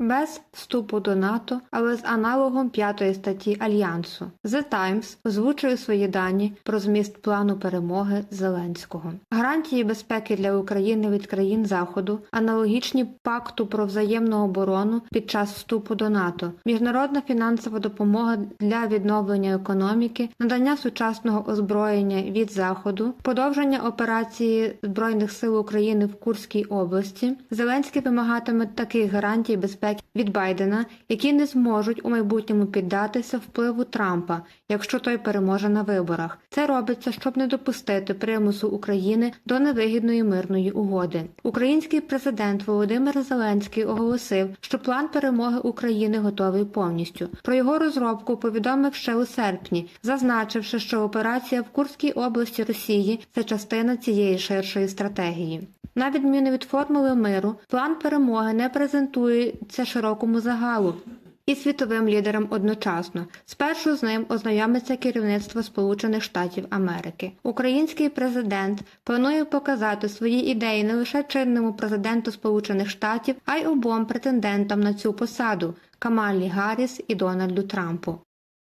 без вступу до НАТО, але з аналогом п'ятої статті Альянсу. The Times озвучує свої дані про зміст плану перемоги Зеленського. Гарантії безпеки для України від країн Заходу аналогічні пакту про взаємну оборону під час вступу до НАТО, міжнародна фінансова допомога для відновлення економіки, надання сучасного озброєння від Заходу, подовження операції Збройних сил України в Курській області. Зеленський вимагатиме таких гарантій безпеки від Байдена, які не зможуть у майбутньому піддатися впливу Трампа, якщо той переможе на виборах. Це робиться, щоб не допустити примусу України до невигідної мирної угоди. Український президент Володимир Зеленський оголосив, що план перемоги України готовий повністю. Про його розробку повідомив ще у серпні, зазначивши, що операція в Курській області Росії це частина цієї ширшої стратегії. На відміну від формули миру, план перемоги не презентується широкому загалу і світовим лідерам одночасно. Спершу з ним ознайомиться керівництво Сполучених Штатів Америки. Український президент планує показати свої ідеї не лише чинному президенту Сполучених Штатів, а й обом претендентам на цю посаду Камалі Гарріс і Дональду Трампу.